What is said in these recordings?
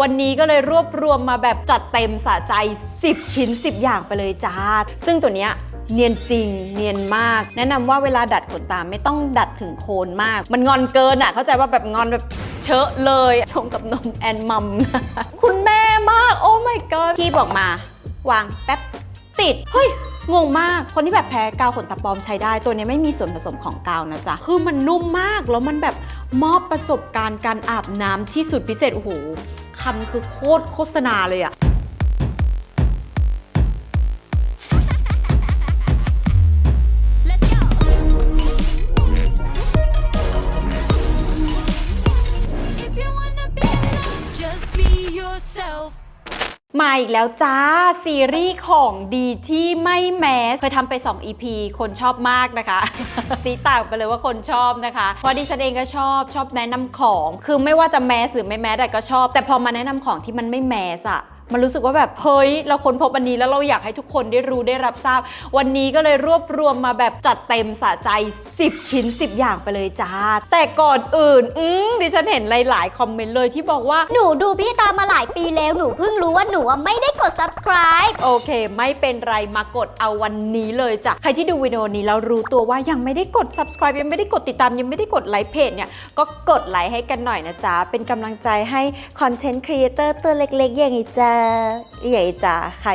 วันนี้ก็เลยรวบรวมมาแบบจัดเต็มสะใจ 10 ชิ้น 10 อย่างไปเลยจ้า ซึ่งตัวเนี้ยเนียนจริง เนียนมาก แนะนำว่าเวลาดัดขนตาไม่ต้องดัดถึงโคนมาก มันงอนเกินอะ เข้าใจว่าแบบงอนแบบเชอะเลย ชงกับนมแอนมัมคุณแม่มาก โอ้ my god พี่บอกมา วางแป๊บติด เฮ้ยงงมาก คนที่แบบแพ้กาวขนตาปลอมใช้ได้ ตัวนี้ไม่มีส่วนผสมของกาวนะจ๊ะ คือมันนุ่มมาก แล้วมันแบบมอบประสบการณ์การอาบน้ำที่สุดพิเศษ โอ้โห คำคือโคตรโฆษณาเลยอะ อีกแล้วจ้า ซีรีส์ของดีที่ไม่แมสเคยทำไป 2 EP คนชอบมากนะคะตีต่างไปเลยว่าคนชอบนะคะเพราะดิฉันเองก็ชอบชอบแนะนำของ คือไม่ว่าจะแมสหรือไม่แมสแต่ก็ชอบ แต่พอมาแนะนำของที่มันไม่แมสอะ มันรู้สึกว่าแบบเฮ้ยเราค้นพบอันนี้แล้วเราอยากให้ทุกคนได้รู้ได้รับทราบ วันนี้ก็เลยรวบรวมมาแบบจัดเต็มสะใจ 10 ชิ้น 10 อย่างไปเลยจ้า แต่ก่อนอื่น อืมดิฉันเห็นหลาย ๆ คอมเมนต์เลยที่บอกว่าหนูดูพี่ตามมาหลายปีแล้วหนูเพิ่งรู้ว่าหนูอะไม่ได้กด subscribe โอเค ไม่เป็นไรมากดเอาวันนี้เลยจ้ะใครที่ดูวิดีโอนี้แล้วรู้ตัวว่ายังไม่ได้กด subscribe ยังไม่ได้กดติดตามยังไม่ได้กดไลค์เพจเนี่ยก็กดไลค์ให้กันหน่อยนะจ๊ะเป็นกำลังใจให้คอนเทนต์ครีเอเตอร์ตัวเล็ก ๆ อย่างไอจ๊ะอย่างไอจ๊ะใคร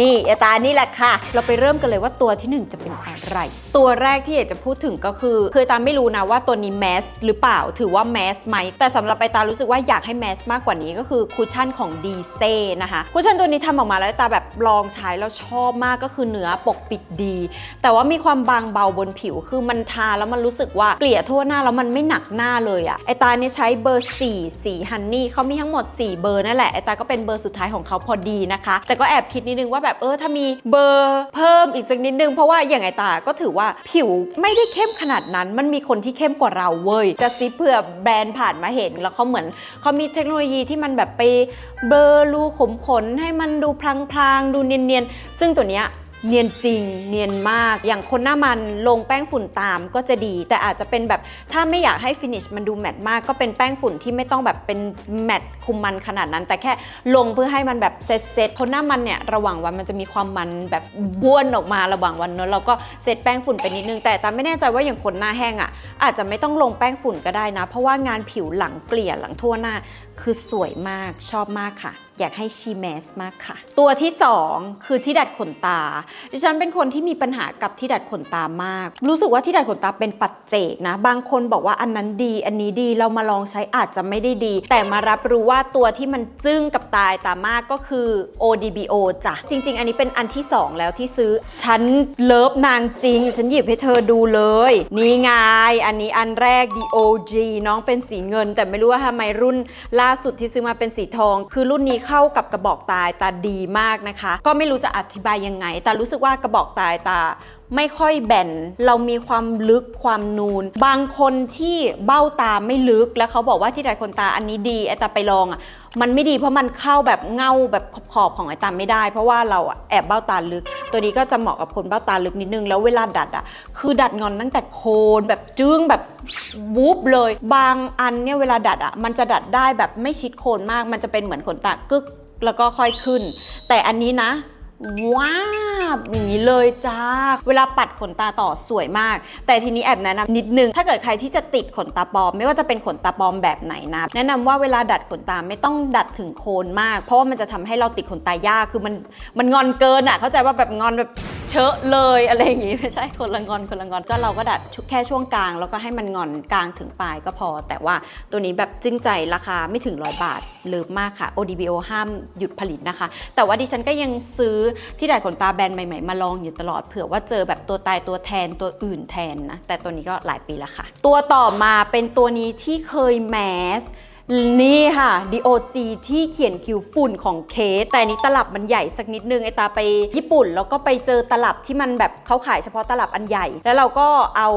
นี่ไอตานี่แหละค่ะ เราไปเริ่มกันเลยว่าตัวที่หนึ่งจะเป็นอะไร ตัวแรกที่อยากจะพูดถึงก็คือ คือตาไม่รู้นะว่าตัวนี้แมสหรือเปล่า ถือว่าแมสไหม แต่สำหรับไอตารู้สึกว่าอยากให้แมสมากกว่านี้ก็คือคุชชั่นของดีเซนะคะคุชชั่นตัวนี้ทำออกมาแล้วตาแบบลองใช้แล้วชอบมากก็คือเนื้อปกปิดดี แต่ว่ามีความบางเบาบนผิว คือมันทาแล้วมันรู้สึกว่าเกลี่ยทั่วหน้าแล้วมันไม่หนักหน้าเลยอะไอตาเนี่ยใช้เบอร์4สีฮันนี่เขามีทั้งหมด 4 เบอร์นั่นแหละไอตาก็เป็นเบอร์สุดท้ายของเขาพอดีนะคะ แต่ก็แอบคิดนิดนึงว่าแบบเออถ้ามีเบอร์เพิ่มอีกสักนิดนึง เพราะว่าอย่างไอตาก็ถือว่าผิวไม่ได้เข้มขนาดนั้น มันมีคนที่เข้มกว่าเราเว้ยกระซิบเผื่อแบรนด์ผ่านมาเห็น แล้วเขาเหมือนเขามีเทคโนโลยีที่มันแบบไปเบลอรูขมขนให้มันดูพลางๆดูเนียนๆซึ่งตัวเนี้ย เนียนจริง เนียนมาก อย่างคนหน้ามันลงแป้งฝุ่นตามก็จะดี แต่อาจจะเป็นแบบถ้าไม่อยากให้ฟินิชมันดูแมตต์มากก็เป็นแป้งฝุ่นที่ไม่ต้องแบบเป็นแมตต์คุมมันขนาดนั้น แต่แค่ลงเพื่อให้มันแบบเซตเซตคนหน้ามันเนี่ยระหว่างวันมันจะมีความมันแบบบ้วนออกมาระหว่างวันเนอะเราก็เซตแป้งฝุ่นไปนิดนึง แต่ตามไม่แน่ใจว่าอย่างคนหน้าแห้งอะ อาจจะไม่ต้องลงแป้งฝุ่นก็ได้นะ เพราะว่างานผิวหลังเกลี่ยหลังทั่วหน้า คือสวยมากชอบมากค่ะ อยากให้ชีแมสมากค่ะ ตัวที่สองคือที่ดัดขนตา ดิฉันเป็นคนที่มีปัญหากับที่ดัดขนตามาก รู้สึกว่าที่ดัดขนตาเป็นปัจเจกนะ บางคนบอกว่าอันนั้นดี อันนี้ดีเรามาลองใช้อาจจะไม่ได้ดี แต่มารับรู้ว่าตัวที่มันจึ้งกับตายตามากก็คือ ODBO จ้ะ จริง ๆ อันนี้เป็นอันที่สองแล้วที่ซื้อ ฉันเลิฟนางจริง ฉันหยิบให้เธอดูเลย นี่ไง อันนี้อันแรก DOG น้องเป็นสีเงิน แต่ไม่รู้ว่าทำไมรุ่นล่าสุดที่ซื้อมาเป็นสีทอง คือรุ่นนี้เข้ากับกระบอกตายตาดีมากนะคะ ก็ไม่รู้จะอธิบายยังไง แต่รู้สึกว่ากระบอกตายตา ไม่ค่อยแบนเรามีความลึกความนูน บางคนที่เบ้าตาไม่ลึกแล้วเขาบอกว่าที่ดัดขนตาอันนี้ดีไอตาไปลองอะมันไม่ดีเพราะมันเข้าแบบเงาแบบขอบของไอตาไม่ได้ เพราะว่าเราแอบเบ้าตาลึก ตัวนี้ก็จะเหมาะกับคนเบ้าตาลึกนิดนึงแล้วเวลาดัดอะคือดัดงอนตั้งแต่โคนแบบจึ้งแบบวูบเลย บางอันเนี่ยเวลาดัดอะมันจะดัดได้แบบไม่ชิดโคนมาก มันจะเป็นเหมือนขนตากึกแล้วก็ค่อยขึ้น แต่อันนี้นะ ว้าบอย่างนี้เลยจ้า เวลาปัดขนตาต่อสวยมาก แต่ทีนี้แอบแนะนำนิดนึง ถ้าเกิดใครที่จะติดขนตาปลอม ไม่ว่าจะเป็นขนตาปลอมแบบไหนนะแนะนำว่าเวลาดัดขนตาไม่ต้องดัดถึงโคนมาก เพราะว่ามันจะทำให้เราติดขนตายากคือมันมันงอนเกินอะ เข้าใจว่าแบบงอนแบบเชอะเลยอะไรอย่างงี้ไม่ใช่คนละงอนคนละงอนก็เราก็ดัดแค่ช่วงกลาง แล้วก็ให้มันงอนกลางถึงปลายก็พอ แต่ว่าตัวนี้แบบจึ้งใจราคาไม่ถึงร้อยบาทเลิฟมากค่ะ ODBO ห้ามหยุดผลิตนะคะ แต่ว่าดิฉันก็ยังซื้อที่ดัดขนตาแบรนด์ใหม่ๆ มาลองอยู่ตลอดเผื่อว่าเจอแบบตัวตายตัวแทนตัวอื่นแทนนะ แต่ตัวนี้ก็หลายปีแล้วค่ะ ตัวต่อมาเป็นตัวนี้ที่เคยแมสนี่ค่ะ DOG ที่เขียนคิวฝุ่นของเคส แต่นนี้ตลับมันใหญ่สักนิดนึง ไอตาไปญี่ปุ่น แล้วก็ไปเจอตลับที่มันแบบเขาขายเฉพาะตลับอันใหญ่ แล้วเราก็เอา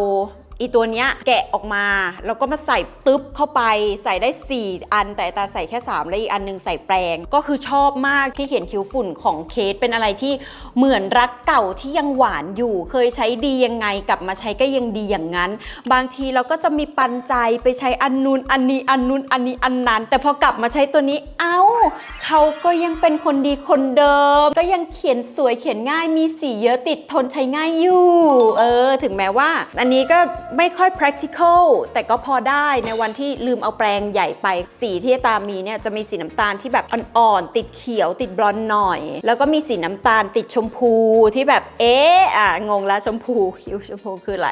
อีตัวเนี้ยแกะออกมา แล้วก็มาใส่ตึ๊บเข้าไปใส่ได้ 4 อัน แต่ตาใส่แค่ 3 แล้วอีกอันหนึงใส่แปรงก็คือชอบมากที่เขียนคิ้วฝุ่นของเคสเป็นอะไรที่เหมือนรักเก่าที่ยังหวานอยู่ เคยใช้ดียังไงกลับมาใช้ก็ยังดีอย่างนั้น บางทีเราก็จะมีปันใจไปใช้อันนูนอันนี้อันนูนอันนี้อันนั้น แต่พอกลับมาใช้ตัวนี้เอ้าเขาก็ยังเป็นคนดีคนเดิม ก็ยังเขียนสวยเขียนง่ายมีสีเยอะติดทนใช้ง่ายอยู่ เออ ถึงแม้ว่า อันนี้ก็ไม่ค่อย practical แต่ก็พอได้ในวันที่ลืมเอาแปรงใหญ่ไป สีที่ตามีเนี่ยจะมีสีน้ำตาลที่แบบอ่อนๆ ติดเขียวติดบลอนด์หน่อย แล้วก็มีสีน้ำตาลติดชมพูที่แบบเอ๊ะอะงงแล้วชมพูคิ้วชมพูคืออะไร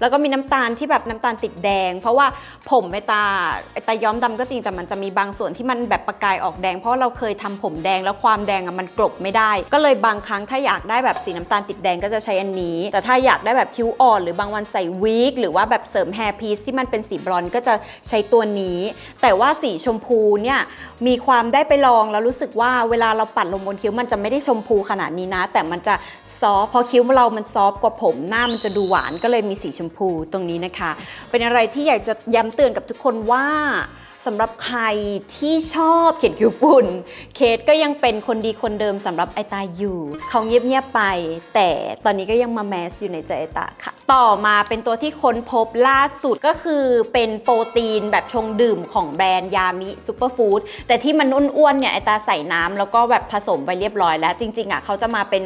แล้วก็มีน้ำตาลที่แบบน้ำตาลติดแดง เพราะว่าผมไอตาไอตาย้อมดำก็จริงแต่มันจะมีบางส่วนที่มันแบบประกายออกแดง เพราะเราเคยทำผมแดงแล้วความแดงอะมันกลบไม่ได้ ก็เลยบางครั้งถ้าอยากได้แบบสีน้ำตาลติดแดงก็จะใช้อันนี้ แต่ถ้าอยากได้แบบคิ้วอ่อนหรือบางวันใส่วิกหรือว่าแบบเสริมแฮร์พีซที่มันเป็นสีบรอนก็จะใช้ตัวนี้ แต่ว่าสีชมพูเนี่ยมีความได้ไปลองแล้วรู้สึกว่าเวลาเราปัดลงบนคิ้วมันจะไม่ได้ชมพูขนาดนี้นะ แต่มันจะซอฟเพราะคิ้วเรามันซอฟกว่าผมหน้ามันจะดูหวานก็เลยมีสีชมพูตรงนี้นะคะ เป็นอะไรที่อยากจะย้ำเตือนกับทุกคนว่า สำหรับใครที่ชอบเขียนคิ้วฝุ่น เคสก็ยังเป็นคนดีคนเดิมสำหรับไอตาอยู่ เขาเงียบๆไป แต่ตอนนี้ก็ยังมาแมสอยู่ในใจไอตาค่ะ ต่อมาเป็นตัวที่ค้นพบล่าสุดก็คือเป็นโปรตีนแบบชงดื่มของแบรนด์ยามิซูเปอร์ฟู้ดแต่ที่มันอ้วนๆเนี่ยไอตาใส่น้ำแล้วก็แบบผสมไปเรียบร้อยแล้ว จริงๆอะเขาจะมาเป็น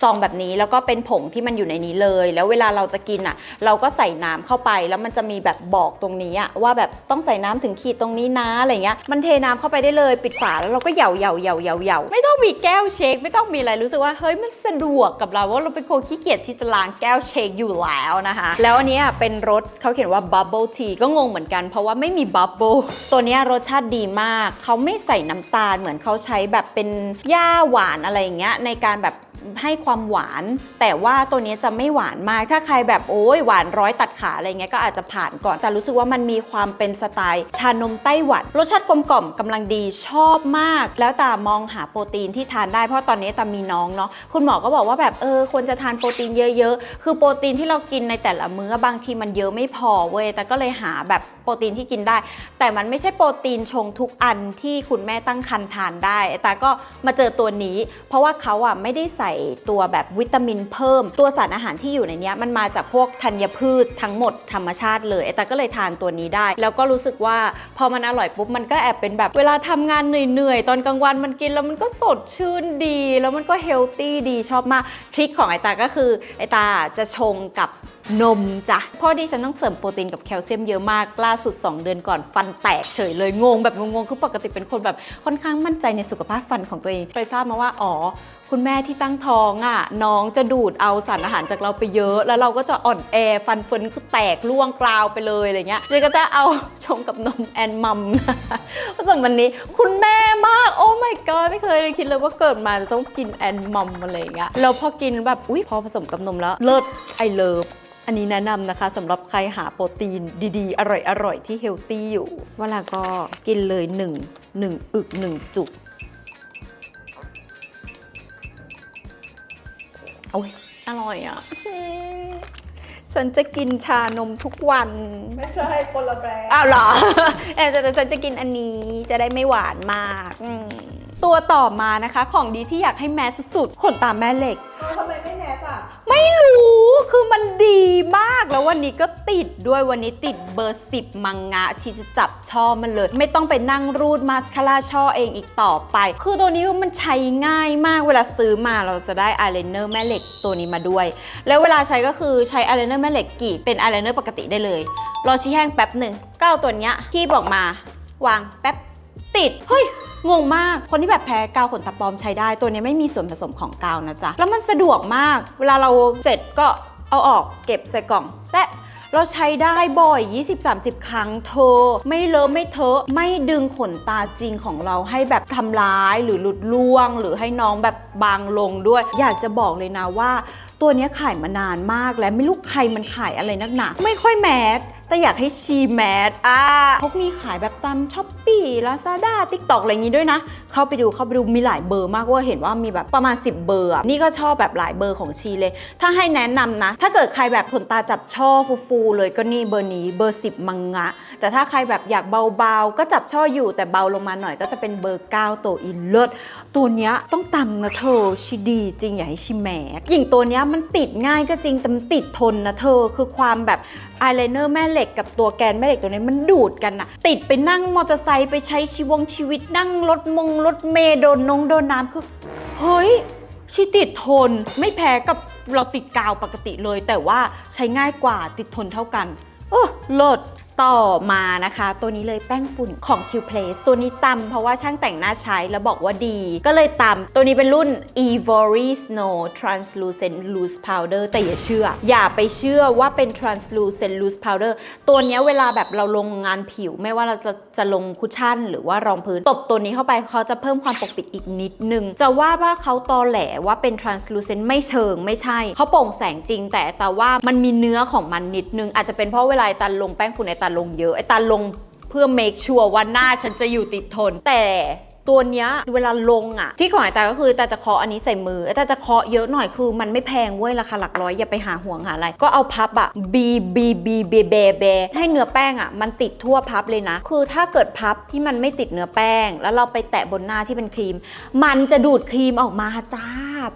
ซองแบบนี้แล้วก็เป็นผงที่มันอยู่ในนี้เลย แล้วเวลาเราจะกินอะ เราก็ใส่น้ำเข้าไป แล้วมันจะมีแบบบอกตรงนี้อะว่าแบบต้องใส่น้ำถึงขีดตรงนี้นะอะไรเงี้ยมันเทน้ำเข้าไปได้เลย ปิดฝาแล้วเราก็เหยาเหยาเหยาเหยาเหยาไม่ต้องมีแก้วเชคไม่ต้องมีอะไรรู้สึกว่าเฮ้ยมันสะดวกกับเราว่าเราเป็นคนขี้เกียจที่จะล้างแก้วเชคอยู่แล้วนะคะ แล้วอันนี้เป็นรสเขาเขียนว่า bubble tea ก็งงเหมือนกันเพราะว่าไม่มี bubble ตัวนี้รสชาติดีมาก เขาไม่ใส่น้ำตาลเหมือนเขาใช้แบบเป็นหญ้าหวานอะไรอย่างเงี้ยในการแบบ ให้ความหวาน แต่ว่าตัวนี้จะไม่หวานมาก ถ้าใครแบบโอ้ยหวานร้อยตัดขาอะไรเงี้ยก็อาจจะผ่านก่อน แต่รู้สึกว่ามันมีความเป็นสไตล์ ชานมไต้หวัน รสชาติกลมกล่อมกำลังดีชอบมาก แล้วตามองหาโปรตีนที่ทานได้เพราะตอนนี้ตามีน้องเนาะคุณหมอก็บอกว่าแบบเออควรจะทานโปรตีนเยอะๆ คือโปรตีนที่เรากินในแต่ละมื้อบางทีมันเยอะไม่พอเว้ยแต่ก็เลยหาแบบโปรตีนที่กินได้ แต่มันไม่ใช่โปรตีนชงทุกอันที่คุณแม่ตั้งครรภ์ทานได้แต่ก็มาเจอตัวนี้ เพราะว่าเขาอะไม่ได้ใส่ตัวแบบวิตามินเพิ่ม ตัวสารอาหารที่อยู่ในนี้มันมาจากพวกธัญพืชทั้งหมดธรรมชาติเลย แต่ก็เลยทานตัวนี้ได้ แล้วก็รู้สึกว่าพอมันอร่อยปุ๊บมันก็แอบเป็นแบบเวลาทำงานเหนื่อยๆ ตอนกลางวันมันกินแล้วมันก็สดชื่นดี แล้วมันก็เฮลตี้ดีชอบมากทริคของไอตาก็คือไอตาจะชงกับ นมจ้ะพราะดิฉันต้องเสริมโปรตีนกับแคลเซียมเยอะมาก ล่าสุด 2 เดือนก่อนฟันแตกเฉยเลยงงแบบงงๆ คือปกติเป็นคนแบบค่อนข้างมั่นใจในสุขภาพฟันของตัวเอง ไปทราบมาว่า อ๋อ คุณแม่ที่ตั้งท้องอะ น้องจะดูดเอาสารอาหารจากเราไปเยอะ แล้วเราก็จะอ่อนแอฟันเฟินคือแตกร่วงกราวไปเลยอะไรเงี้ยฉันก็จะเอาชงกับนมแอนมัมผสมวันนี้คุณแม่มากโอ้ my god ไม่เคยคิดเลยว่าเกิดมาจะต้องกินแอนมัมอะไรเงี้ยแล้วพอกินแบบอุ้ยพอผสมกับนมแล้วเลิศไอเลิฟ อันนี้แนะนำนะคะสำหรับใครหาโปรตีนดีๆ อร่อยๆ ที่เฮลตี้อยู่ เวลาก็กินเลย1 1 อึก 1 จุก โอ้ย อร่อยอะ ฉันจะกินชานมทุกวัน ไม่ใช่คนละแบรนด์อ้าวเหรอเออแต่แต่ฉันจะกินอันนี้จะได้ไม่หวานมากอืมตัวต่อมานะคะ ของดีที่อยากให้แมสสุดๆขนตาแม่เหล็กเออทำไมไม่แนสอะ ไม่รู้ คือมันดีมากแล้ววันนี้ก็ติดด้วยวันนี้ติดเบอร์ 10 มังงะที่จะจับช่อมันเลย ไม่ต้องไปนั่งรูดมาสคาร่าช่อเองอีกต่อไป คือตัวนี้มันใช้ง่ายมากเวลาซื้อมาเราจะได้อายไลเนอร์แม่เหล็กตัวนี้มาด้วย แล้วเวลาใช้ก็คือใช้อายไลเนอร์แม่เหล็กกีดเป็นอายไลเนอร์ปกติได้เลย รอชี้แห้งแป๊บหนึ่งก็เอาตัวเนี้ยคีบออกมาวางแป๊บติด เฮ้ย งงมาก คนที่แบบแพ้กาวขนตาปลอมใช้ได้ ตัวนี้ไม่มีส่วนผสมของกาวนะจ๊ะ แล้วมันสะดวกมาก เวลาเราเสร็จก็ เอาออกเก็บใส่กล่องแปะเราใช้ได้บ่อย 20-30 ครั้งเธอ ไม่เลอะไม่เทอะ ไม่ดึงขนตาจริงของเราให้แบบทำร้ายหรือหลุดล่วง หรือให้น้องแบบบางลงด้วย อยากจะบอกเลยนะว่า ตัวนี้ขายมานานมากแล้วไม่รู้ใครมันขายอะไรนักหนาไม่ค่อยแมสแต่อยากให้ชีแมสอ่าเขามีขายแบบตามช้อปปี้ลาซาด้าติ๊กตอกอะไรอย่างงี้ด้วยนะ เข้าไปดูเข้าไปดูมีหลายเบอร์มากว่าเห็นว่ามีแบบประมาณ 10 เบอร์นี่ก็ชอบแบบหลายเบอร์ของชีเลย ถ้าให้แนะนำนะ ถ้าเกิดใครแบบขนตาจับช่อฟูๆเลยก็นี่เบอร์นี้เบอร์ 10 มังงะ แต่ถ้าใครแบบอยากเบาๆ ก็จับช่ออยู่แต่เบาลงมาหน่อยก็จะเป็นเบอร์ 9 ตัวอินเลิศตัวเนี้ยต้องตำนะเธอชีดีจริงอย่าให้ชีแหมกหญิงตัวเนี้ยมันติดง่ายก็จริงแต่มันติดทนนะเธอคือความแบบอายไลเนอร์แม่เหล็กกับตัวแกนแม่เหล็กตัวนี้มันดูดกันอะติดไปนั่งมอเตอร์ไซค์ไปใช้ชีวงชีวิตนั่งรถมงรถเมย์โดนนงโดนน้ำคือเฮ้ยชีติดทนไม่แพ้กับเราติดกาวปกติเลย แต่ว่าใช้ง่ายกว่าติดทนเท่ากัน เออเลิศ ต่อมานะคะ ตัวนี้เลยแป้งฝุ่นของ Q Place ตัวนี้ตำเพราะว่าช่างแต่งหน้าใช้แล้วบอกว่าดี ก็เลยตำตัวนี้เป็นรุ่น Ivory Snow Translucent Loose Powder แต่อย่าเชื่อ อย่าไปเชื่อว่าเป็น Translucent Loose Powder ตัวนี้เวลาแบบเราลงงานผิว ไม่ว่าเราจะจะลงคุชชั่น หรือว่ารองพื้นตบตัวนี้เข้าไปเขาจะเพิ่มความปกปิดอีกนิดนึง จะว่าว่าเขาตอแหลว่าเป็น translucent ไม่เชิงไม่ใช่เขาโปร่งแสงจริง แต่แต่ว่ามันมีเนื้อของมันนิดนึงอาจจะเป็นเพราะเวลาตันลงแป้งฝุ่นไอ้ตาลงเยอะไอ้ตาลงเพื่อ make sure ว่าหน้าฉันจะอยู่ติดทน แต่ ตัวเนี้ยเวลาลงอะที่ของไอ้ตาก็คือตาจะเคาะอันนี้ใส่มือไอ้ตาจะเคาะเยอะหน่อยคือมันไม่แพงเว้ยราคาหลักร้อยอย่าไปหาห่วงหาอะไร ก็เอาพับอะบีบีบีเบเบเบให้เนื้อแป้งอะมันติดทั่วพับเลยนะ คือถ้าเกิดพับที่มันไม่ติดเนื้อแป้ง แล้วเราไปแตะบนหน้าที่เป็นครีม มันจะดูดครีมออกมาจ้า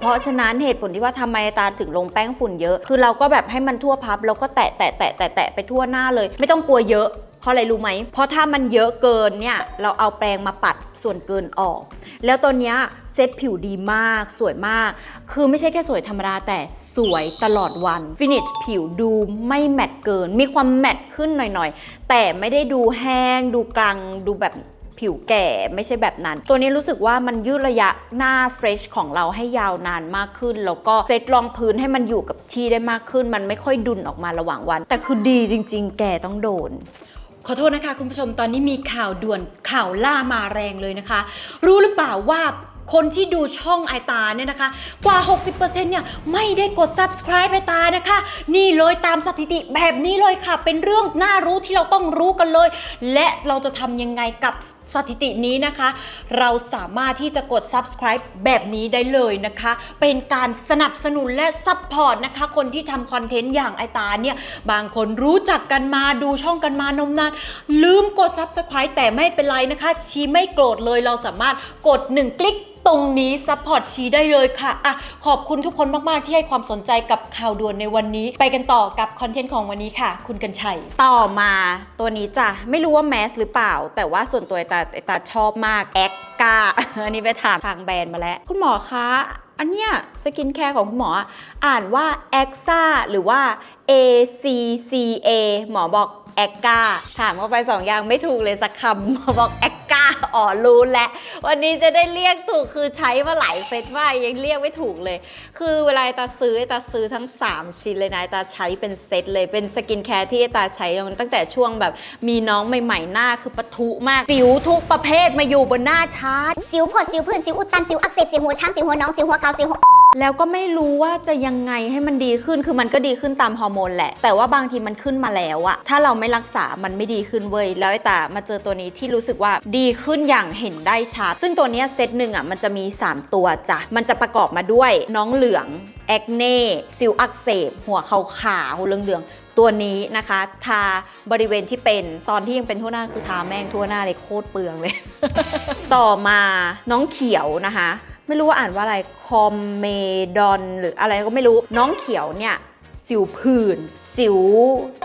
เพราะฉะนั้นเหตุผลที่ว่าทำไมตาถึงลงแป้งฝุ่นเยอะ คือเราก็แบบให้มันทั่วพับแล้วก็แตะแตะแตะแตะแตะไปทั่วหน้าเลย ไม่ต้องกลัวเยอะ เพราะอะไรรู้ไหม เพราะถ้ามันเยอะเกินเนี่ย เราเอาแปรงมาปัดส่วนเกินออก แล้วตัวนี้เซตผิวดีมาก สวยมาก คือไม่ใช่แค่สวยธรรมดาแต่สวยตลอดวัน ฟินิชผิวดูไม่แมตต์เกิน มีความแมตต์ขึ้นหน่อยๆ แต่ไม่ได้ดูแห้ง ดูกลางดูแบบผิวแก่ไม่ใช่แบบนั้น ตัวนี้รู้สึกว่ามันยืดระยะหน้าเฟรชของเราให้ยาวนานมากขึ้น แล้วก็เซตรองพื้นให้มันอยู่กับที่ได้มากขึ้น มันไม่ค่อยดุนออกมาระหว่างวัน แต่คือดีจริง ๆ แกต้องโดน ขอโทษนะคะคุณผู้ชมตอนนี้มีข่าวด่วนข่าวล่ามาแรงเลยนะคะ รู้หรือเปล่าว่า คนที่ดูช่องไอตาเนี่ยนะคะ กว่า 60%เนี่ยไม่ได้กด subscribe ไอตานะคะ นี่เลยตามสถิติแบบนี้เลยค่ะ เป็นเรื่องน่ารู้ที่เราต้องรู้กันเลย และเราจะทำยังไงกับสถิตินี้นะคะ เราสามารถที่จะกด subscribe แบบนี้ได้เลยนะคะ เป็นการสนับสนุนและ support นะคะ คนที่ทำคอนเทนต์อย่างไอตาเนี่ย บางคนรู้จักกันมาดูช่องกันมานมนาน ลืมกด subscribe แต่ไม่เป็นไรนะคะ ชีไม่โกรธเลย เราสามารถกด 1 คลิกตรงนี้ซัพพอร์ตชีได้เลยค่ะอะ ขอบคุณทุกคนมาก ๆ ที่ให้ความสนใจกับข่าวด่วนในวันนี้ ไปกันต่อกับคอนเทนต์ของวันนี้ค่ะ คุณกันชัย ต่อมาตัวนี้จ้ะ ไม่รู้ว่าแมสหรือเปล่า แต่ว่าส่วนตัวตาตาชอบมากแอคกาอันนี้ไปถามทางแบรนด์มาแล้ว คุณหมอคะอันเนี้ยสกินแคร์ของคุณหมออ่านว่า a x a หรือว่า A C C A หมอบอกแอคกาถามเข้าไปสองอย่างไม่ถูกเลยสักคำหมอบอกแอคกาอ๋อรู้แล้ววันนี้จะได้เรียกถูกคือใช้มาหลายเซตมายังเรียกไม่ถูกเลย คือเวลาตาซื้อตาซื้อทั้ง 3 ชิ้นเลยนะตาใช้เป็นเซตเลยเป็นสกินแคร์ที่ตาใช้ตั้งแต่ช่วงแบบมีน้องใหม่ๆหน้าคือปะทุมาก สิวทุกประเภทมาอยู่บนหน้าชาร์จสิวผดสิวผื่นสิวอุดตันสิวอักเสบสิวหัวช้างสิวหัวน้องสิวหัวเกาสิวหัว แล้วก็ไม่รู้ว่าจะยังไงให้มันดีขึ้น คือมันก็ดีขึ้นตามฮอร์โมนแหละ แต่ว่าบางทีมันขึ้นมาแล้วอะถ้าเราไม่รักษา มันไม่ดีขึ้นเว้ย แล้วไอ้ตามาเจอตัวนี้ที่รู้สึกว่าดีขึ้นอย่างเห็นได้ชัด ซึ่งตัวนี้เซตหนึ่งอะมันจะมี 3 ตัวจ้ะ มันจะประกอบมาด้วยน้องเหลือง แอคเน่ สิวอักเสบ หัวขาวขาวๆเหลืองตัวนี้นะคะ ทาบริเวณที่เป็นตอนที่ยังเป็นทั่วหน้าคือทาแม่งทั่วหน้าเลยโคตรเปลืองเลย ต่อมาน้องเขียวนะคะ ไม่รู้ว่าอ่านว่าอะไรคอมเมดอนหรืออะไรก็ไม่รู้น้องเขียวเนี่ยสิวผื่น สิว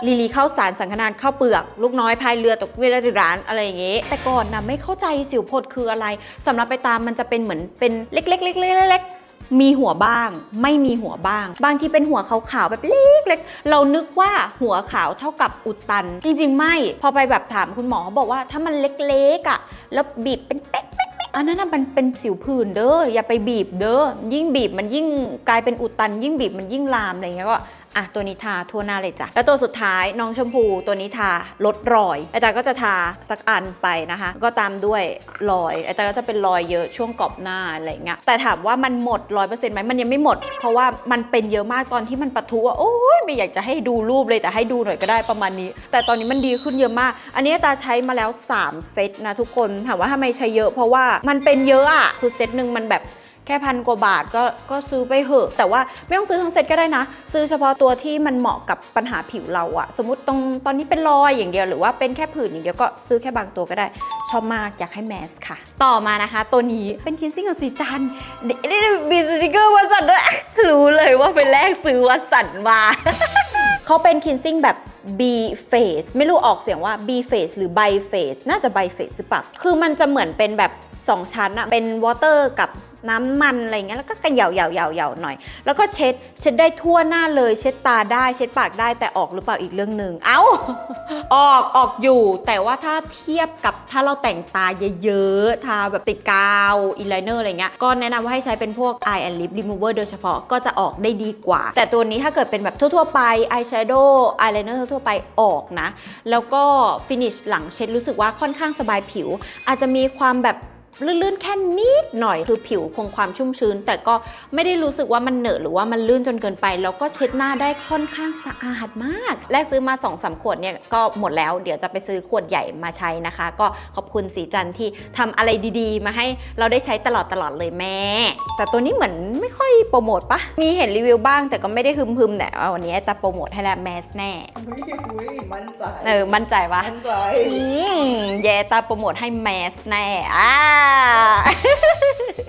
ลีลีเข้าสารสังขนานเข้าเปลือก ลูกน้อยพายเรือตกเวลาร้านอะไรอย่างเงี้ยแต่ก่อนนะไม่เข้าใจสิวผดคืออะไรสำหรับไปตามมันจะเป็นเหมือนเป็นเล็กๆๆๆๆมีหัวบ้าง ไม่มีหัวบ้าง บางทีเป็นหัวขาวๆแบบเล็กๆเรานึกว่าหัวขาวเท่ากับอุดตัน จริงๆ ไม่ พอไปแบบถามคุณหมอเขาบอกว่าถ้ามันเล็กๆอะ แล้วบีบเป็นเป๊ะ อันนั้นน่ะมันเป็นสิวผื่นเด้ออย่าไปบีบเด้อยิ่งบีบมันยิ่งกลายเป็นอุดตัน ยิ่งบีบมันยิ่งลามอะไรเงี้ยก็ อะตัวนี้ทาทั่วหน้าเลยจ้ะแล้วตัวสุดท้ายน้องชมพูตัวนี้ทาลดรอยไอตาก็จะทาสักอันไปนะคะ ก็ตามด้วยรอยไอตาก็จะเป็นรอยเยอะช่วงกรอบหน้าอะไรเงี้ยแต่ถามว่ามันหมดร้อยเปอร์เซ็นต์ไหมมันยังไม่หมด เพราะว่ามันเป็นเยอะมากตอนที่มันปะทุอะโอ้ยไม่อยากจะให้ดูรูปเลยแต่ให้ดูหน่อยก็ได้ประมาณนี้ แต่ตอนนี้มันดีขึ้นเยอะมาก อันนี้ตาใช้มาแล้ว 3 เซตนะทุกคนถามว่าทำไมใช้เยอะ เพราะว่ามันเป็นเยอะอะคือเซตหนึ่งมันแบบ แค่พันกว่าบาทก็ก็ซื้อไปเหอะ แต่ว่าไม่ต้องซื้อทั้งเซ็ตก็ได้นะ ซื้อเฉพาะตัวที่มันเหมาะกับปัญหาผิวเราอะสมมติตรงตอนนี้เป็นรอยอย่างเดียวหรือว่าเป็นแค่ผื่นอย่างเดียวก็ซื้อแค่บางตัวก็ได้ ชอบมากอยากให้แมสค่ะ ต่อมานะคะ ตัวนี้เป็นคินซิ่งของสีจันนี่มีสติกเกอร์วัสันด้วยรู้เลยว่าไปแลกซื้อวัสันมาเขาเป็นคินซิ่งแบบ B face ไม่รู้ออกเสียงว่า B face หรือ b i face น่าจะ b i face หรือเปล่า คือมันจะเหมือนเป็นแบบ 2 ชั้นอะเป็น water กับ น้ำมันอะไรเงี้ยแล้วก็กระเหยาเหยาเหยาเหยาหน่อย แล้วก็เช็ดเช็ดได้ทั่วหน้าเลย เช็ดตาได้เช็ดปากได้แต่ออกหรือเปล่าอีกเรื่องหนึ่งเอ้าออกออกอยู่ แต่ว่าถ้าเทียบกับถ้าเราแต่งตาเยอะๆทาแบบติดกาวอินไลเนอร์อะไรเงี้ยก็แนะนำว่าให้ใช้เป็นพวก eye and lip remover โดยเฉพาะก็จะออกได้ดีกว่า แต่ตัวนี้ถ้าเกิดเป็นแบบทั่วๆไป eyeshadow eyeliner ทั่วๆไปออกนะ แล้วก็ finish หลังเช็ดรู้สึกว่าค่อนข้างสบายผิว อาจจะมีความแบบ ลื่นๆแค่นิดหน่อยคือผิวคงความชุ่มชื้น แต่ก็ไม่ได้รู้สึกว่ามันเหนอะหรือว่ามันลื่นจนเกินไป แล้วก็เช็ดหน้าได้ค่อนข้างสะอาดมาก แรกซื้อมา2อสขวดเนี่ยก็หมดแล้ว เดี๋ยวจะไปซื้อขวดใหญ่มาใช้นะคะ ก็ขอบคุณสีจันทร์ที่ทำอะไรดีๆ มาให้เราได้ใช้ตลอดตลอดๆเลยแม่ แต่ตัวนี้เหมือนไม่ค่อยโปรโมทปะมีเห็นรีวิวบ้างแต่ก็ไม่ได้ฮึมๆแต่เอาวันนี้ไอ้ตาโปรโมทให้แล้วแมสแน่อุ้ยอุ้ยมั่นใจเออมั่นใจปะมั่นใจอืมแย่ตาโปรโมทให้แมสแน่อ่า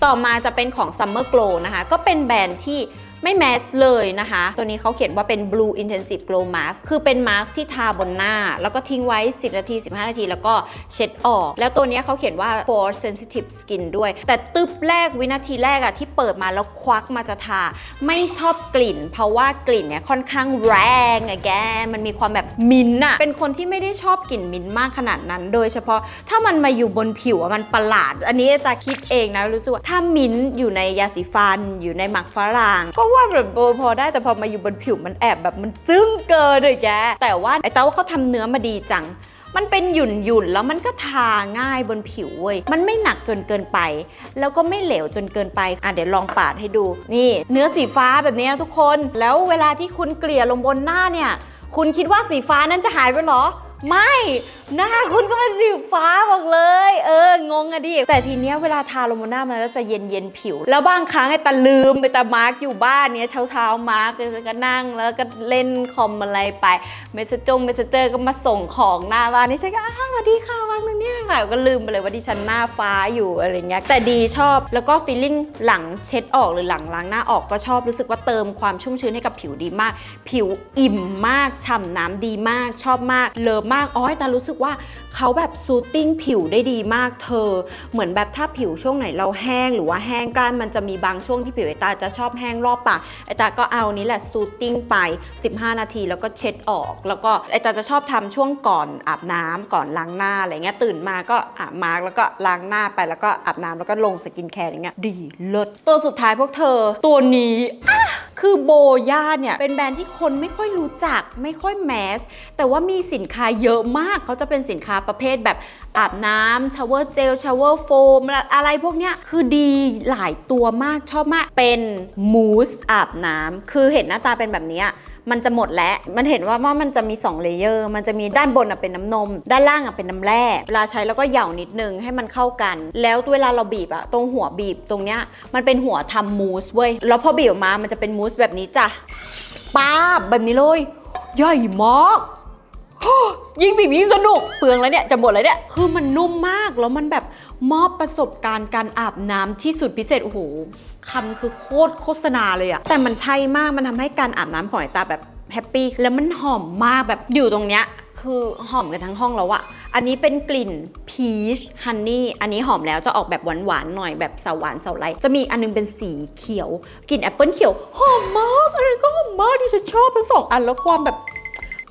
ต่อมาจะเป็นของ Summer Glow นะคะ ก็เป็นแบรนด์ที่ ไม่แมสเลยนะคะ ตัวนี้เขาเขียนว่าเป็น Blue Intensive Glow Mask คือเป็นมาสก์ที่ทาบนหน้า แล้วก็ทิ้งไว้ 10 นาที 15 นาที แล้วก็เช็ดออก แล้วตัวนี้เขาเขียนว่า for sensitive skin ด้วย แต่ตึ๊บแรกวินาทีแรกอะที่เปิดมาแล้วควักมาจะทา ไม่ชอบกลิ่น เพราะว่ากลิ่นเนี่ยค่อนข้างแรงอะแก มันมีความแบบมิ้นอะเป็นคนที่ไม่ได้ชอบกลิ่นมิ้นมากขนาดนั้น โดยเฉพาะถ้ามันมาอยู่บนผิวอะมันประหลาด อันนี้ตาคิดเองนะรู้สึกว่าถ้ามิ้นอยู่ในยาสีฟันอยู่ในหมักฝรั่งก็ว่าแบบพอได้แต่พอมาอยู่บนผิวมันแอบแบบมันจึ้งเกินเลยแก แต่ว่าไอ้เต้าเขาทำเนื้อมาดีจัง มันเป็นหยุ่นหยุ่นแล้วมันก็ทาง่ายบนผิวเว้ย มันไม่หนักจนเกินไป แล้วก็ไม่เหลวจนเกินไป อะเดี๋ยวลองปาดให้ดู นี่ เนื้อสีฟ้าแบบนี้ทุกคน แล้วเวลาที่คุณเกลี่ยลงบนหน้าเนี่ย คุณคิดว่าสีฟ้านั้นจะหายไปเหรอ ไม่ หน้าคุณก็เป็นสีฟ้าบอกเลย เอองงอะดิแต่ทีเนี้ยเวลาทาลงบนหน้ามันก็จะเย็นเย็นผิว แล้วบางครั้งไอ้ตาลืมไปตามาร์กอยู่บ้านเนี้ยเช้าเช้ามาร์กก็นั่งแล้วก็เล่นคอมอะไรไปเมสเซจงเมสเซเจอร์ก็มาส่งของหน้าบ้านนี่ฉันก็อ้าวสวัสดีค่ะวางตรงนี้ค่ะก็ลืมไปเลยว่าดิฉันหน้าฟ้าอยู่อะไรเงี้ยแต่ดีชอบแล้วก็ฟีลลิ่งหลังเช็ดออกหรือหลังล้างหน้าออกก็ชอบรู้สึกว่าเติมความชุ่มชื้นให้กับผิวดีมาก ผิวอิ่มมากฉ่ำน้ำดีมากชอบมากเลิฟมากอ๋อแต่รู้สึกว่าเขาแบบซูตติ้งผิวได้ดีมากเธอ เหมือนแบบถ้าผิวช่วงไหนเราแห้งหรือว่าแห้งกร้านมันจะมีบางช่วงที่ผิวไอตาจะชอบแห้งรอบปากไอตาก็เอานี้แหละซูตติ้งไป 15 นาทีแล้วก็เช็ดออก แล้วก็ไอตาจะชอบทำช่วงก่อนอาบน้ำก่อนล้างหน้าอะไรเงี้ยตื่นมาก็อาบมาร์กแล้วก็ล้างหน้าไปแล้วก็อาบน้ำแล้วก็ลงสกินแคร์อย่างเงี้ยดีเลิศตัวสุดท้ายพวกเธอ ตัวนี้คือโบย่าเนี่ยเป็นแบรนด์ที่คนไม่ค่อยรู้จักไม่ค่อยแมสแต่ว่ามีสินค้าเยอะมากเขาจะเป็นสินค้าประเภทแบบอาบน้ำชาวเวอร์เจลชาวเวอร์โฟมอะไรพวกเนี้ยคือดีหลายตัวมากชอบมากเป็นมูสอาบน้ำคือเห็นหน้าตาเป็นแบบนี้มันจะหมดแล้ว มันเห็นว่าว่ามันจะมี 2 เลเยอร์ มันจะมีด้านบนอะเป็นน้ำนม ด้านล่างอะเป็นน้ำแร่ เวลาใช้แล้วก็เหย่านิดนึงให้มันเข้ากัน แล้วเวลาเราบีบอะตรงหัวบีบตรงเนี้ย มันเป็นหัวทำมูสเว้ย แล้วพอบีบออกมา มันจะเป็นมูสแบบนี้จ้ะป้าบแบบนี้เลย ใหญ่มาก ยิ่งบีบยิ่งสนุกเปลืองแล้วเนี่ยจะหมดแล้วเนี่ยคือมันนุ่มมากแล้วมันแบบมอบประสบการณ์การอาบน้ำที่สุดพิเศษโอ้โหคำคือโคตรโฆษณาเลยอะแต่มันใช่มากมันทำให้การอาบน้ำของไอตาแบบแฮปปี้แล้วมันหอมมากแบบอยู่ตรงเนี้ยคือหอมกันทั้งห้องแล้วอะอันนี้เป็นกลิ่นพีชฮันนี่ อันนี้หอมแล้วจะออกแบบหวานๆหน่อยแบบสาวหวานสาวไลจะมีอันนึงเป็นสีเขียว กลิ่นแอปเปิลเขียว หอมมาก อันนั้นก็หอมมากที่ฉันชอบทั้งสองอันแล้วความแบบ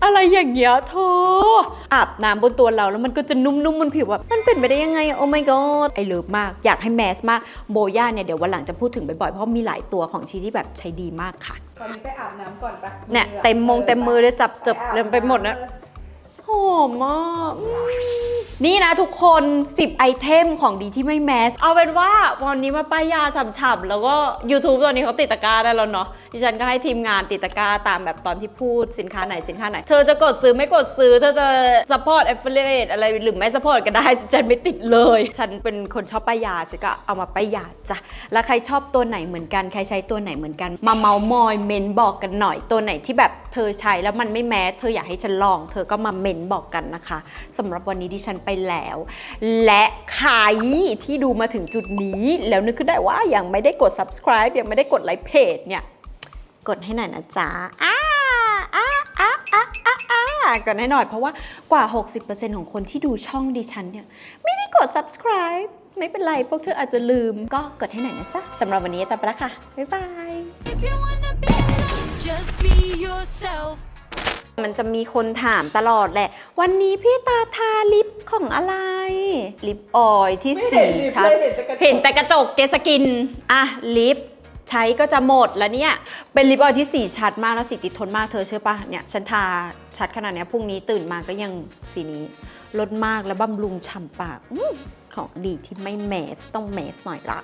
ออะไรอย่างเงี้ยเธออาบน้ำบนตัวเราแล้วมันก็จะนุ่มๆบนผิวแบบมันเป็นไปได้ยังไง โอ้ my god ไอเลิฟมาก อยากให้แมสมากโบย่าเนี่ยเดี๋ยววันหลังจะพูดถึงบ่อยๆ เพราะมีหลายตัวของชีที่แบบใช้ดีมากค่ะ ตอนนี้ไปอาบน้ำก่อนปะเนี่ยเต็มมงเต็มมือเลยจับจบเต็มไปหมดนะห อมมากนี่นะทุกคน 10 ไอเทมของดีที่ไม่แมส เอาเป็นว่าวันนี้มาป้ายยาฉ่ำๆ แล้วก็ YouTube ตอนนี้เขาติดตะกร้าได้แล้วเนาะ ดิฉันก็ให้ทีมงานติดตะกร้าตามแบบตอนที่พูดสินค้าไหนสินค้าไหน เธอจะกดซื้อไม่กดซื้อ เธอจะ support affiliate อะไรหรือไม่ support ก็ได้ ฉันไม่ติดเลย ฉันเป็นคนชอบป้ายยา ฉันก็เอามาป้ายยาจ้ะ แล้วใครชอบตัวไหนเหมือนกัน ใครใช้ตัวไหนเหมือนกัน มาเมามอยเมนบอกกันหน่อย ตัวไหนที่แบบเธอใช้แล้วมันไม่แม้เธออยากให้ฉันลอง เธอก็มาเมนบอกกันนะคะสำหรับวันนี้ดิฉันไปแล้ว และใครที่ดูมาถึงจุดนี้ แล้วนึกขึ้นได้ว่ายังไม่ได้กด subscribe ยังไม่ได้กดไลค์เพจเนี่ยกดให้หน่อยนะจ๊ะอ้าอ้าอ้าอ้าอ้าอ้ากดให้หน่อยเพราะว่ากว่า 60%ของคนที่ดูช่องดิฉันเนี่ยไม่ได้กด subscribe ไม่เป็นไร พวกเธออาจจะลืมก็กดให้หน่อยนะจ๊ะสำหรับวันนี้ตามไปล้วค่ะ บ๊ายบาย If you wanna be alone, just be yourself. มันจะมีคนถามตลอดแหละ วันนี้พี่ตาทาลิปของอะไร ลิปออยล์ที่ไม่สีเห็นลิปชัดเลยเห็นแต่กระจกเห็นแต่กระจกเกสกิน อะ ลิปใช้ก็จะหมดแล้วเนี่ย เป็นลิปออยล์ที่สีชัดมากแล้วสีติดทนมากเธอเชื่อปะเนี่ยฉันทาชัดขนาดเนี้ยพรุ่งนี้ตื่นมาก็ยังสีนี้ลดมากแล้วบำรุงฉ่ำปากอื้อของดีที่ไม่แมสต้องแมสหน่อยละ